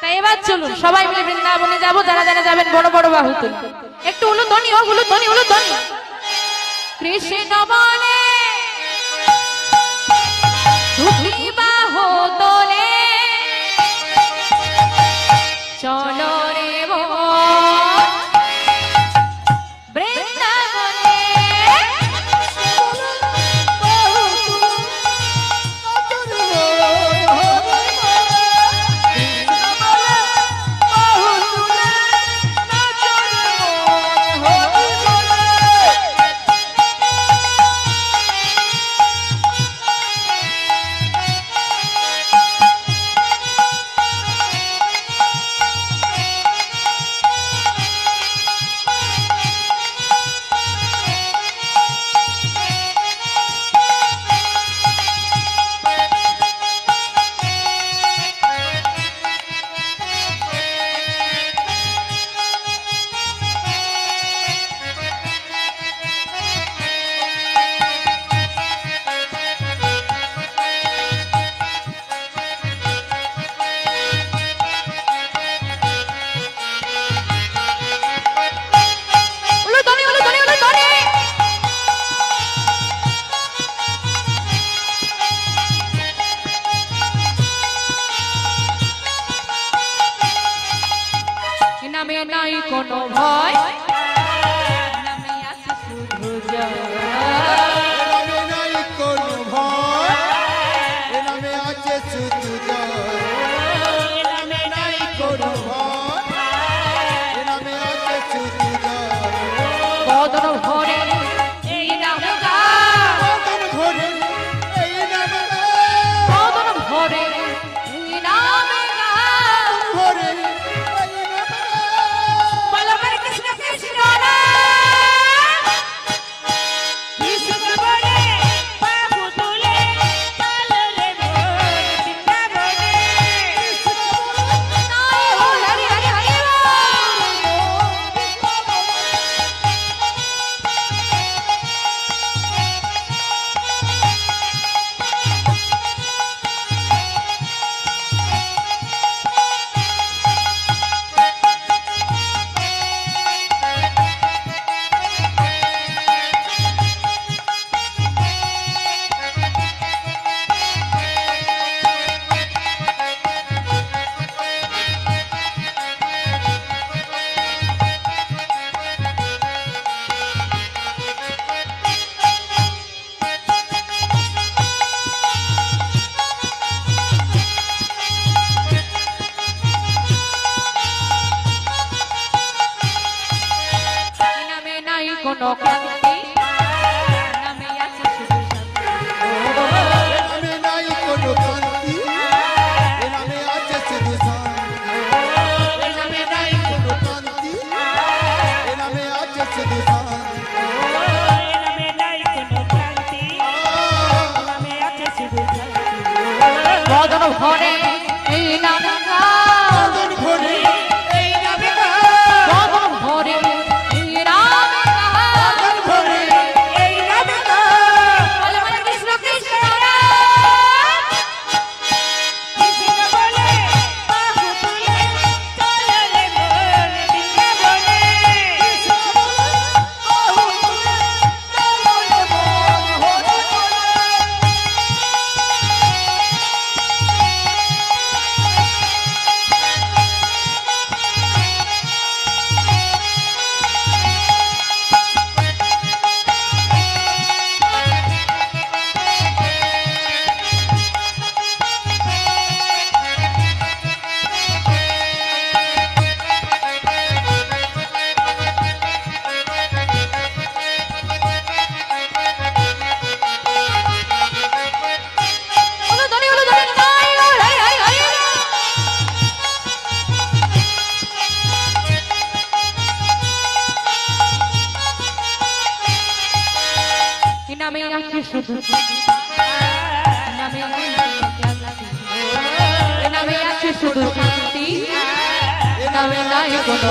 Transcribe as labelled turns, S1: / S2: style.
S1: তাই এবার চলুন, সবাই মিলে বৃন্দাবনে যাব, যারা যারা যাবেন বড় বড় বাহু তুলি একটু উলুধ্বনি ধনী উলুধ্বনি ধনী কৃষ্ণ বনে কোনো ভয় পাখিতে
S2: নামে আছে শুধু
S1: শান্তি
S2: নামে নাই কোনো